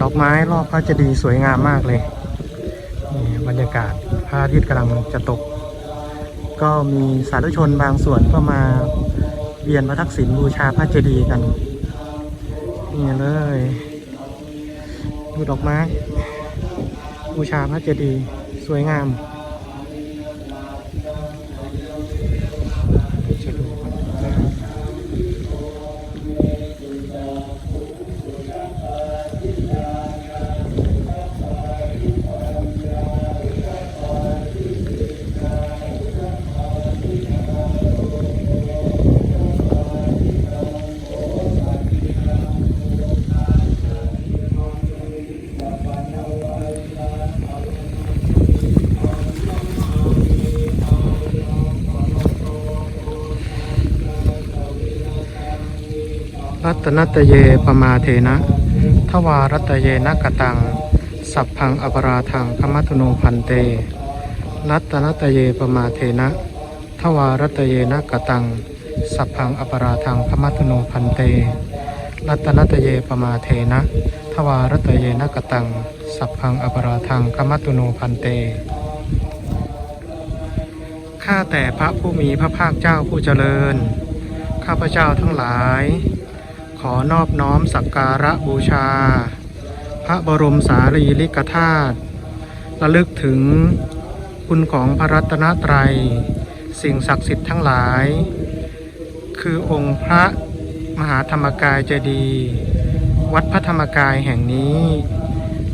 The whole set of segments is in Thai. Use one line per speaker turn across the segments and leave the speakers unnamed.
ดอกไม้รอบพระเจดีย์สวยงามมากเลยนี่บรรยากาศพระอาทิตย์กำลังจะตก ก็มีสาธุชนบางส่วนก็มาเวียนพระทักษิณบูชาพระเจดีย์กันนี่เลยดูดอกไม้ บูชาพระเจดีย์สวยงาม รัตนัตเยปมาเทนะ ทวารัตเยนกตัง สัพพังอปราทังพมัตุโนพันเต รัตนัตเยปมาเทนะ ทวารัตเยนกตัง สัพพังอปราทังพมัตุโนพันเต รัตนัตเยปมาเทนะ ทวารัตเยนกตัง สัพพังอปราทังคมัตุโนพันเต ข้าแต่พระผู้มีพระภาคเจ้าผู้เจริญ ข้าพเจ้าทั้งหลาย ขอนอบน้อมสักการะบูชา พระบรมสารีริกธาตุระลึกถึงคุณของพระรัตนตรัย สิ่งศักดิ์สิทธิ์ทั้งหลาย คือองค์พระมหาธรรมกายเจดีย์วัดพระธรรมกายแห่งนี้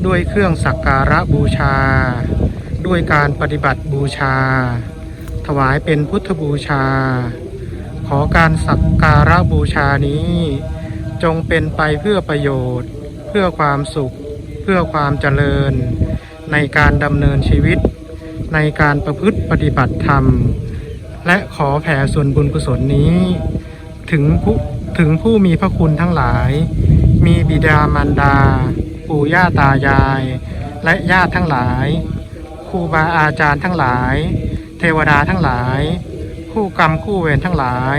ด้วยเครื่องสักการะบูชา ด้วยการปฏิบัติบูชา ถวายเป็นพุทธบูชา ขอการสักการะบูชานี้ จงเป็นไปเพื่อประโยชน์ เพื่อความสุข เพื่อความเจริญ ในการดำเนินชีวิต ในการประพฤติปฏิบัติธรรม และขอแผ่ส่วนบุญกุศลนี้ ถึงผู้ถึงผู้มีพระคุณทั้งหลาย มีบิดามารดา ปู่ย่าตายาย และญาติทั้งหลาย ครูบาอาจารย์ทั้งหลาย เทวดาทั้งหลาย คู่กรรมคู่เวรทั้งหลาย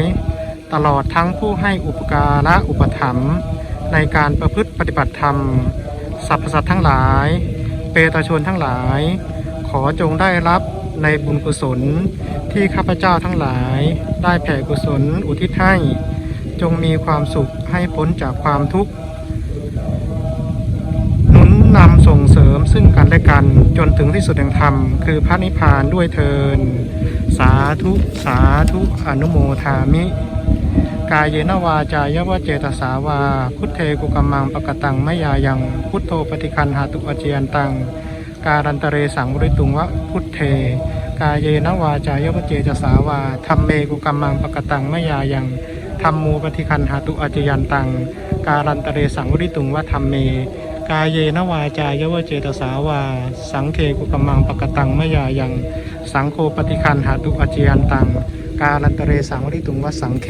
ตลอดทั้งผู้ให้อุปการะอุปถัมภ์ในการประพฤติปฏิบัติธรรมสรรพสัตว์ทั้งหลาย เปตชนทั้งหลาย ขอจงได้รับในบุญกุศลที่ข้าพเจ้าทั้งหลาย ได้แผ่กุศลอุทิศให้ จงมีความสุขให้พ้นจากความทุกข์หนุนนำส่งเสริมซึ่งกันและกันจนถึงที่สุดแห่งธรรม คือพระนิพพานด้วยเทิน สาธุ สาธุ อนุโมทามิ กายเยนวาจายวเจตสาวา พุทเทกุกัมมังปะกตังมยายังพุทโธปฏิคันหาตุอเจียนตัง การันตเรสังวริตุงวะพุทเท กายเยนวาจายวเจตสาวาธรรมเมกุกัมมังปะกตังมยายังธรรมมูปฏิคันหาตุอเจียนตัง การันตเรสังวริตุงวะธรรมเม กายเยนวาจายวเจตสาวา สังเคกุกมังปะกตังมยายัง สังโคปฏิคันหาตุอเจียนตัง การันตเรสังวริตุงวะสังเค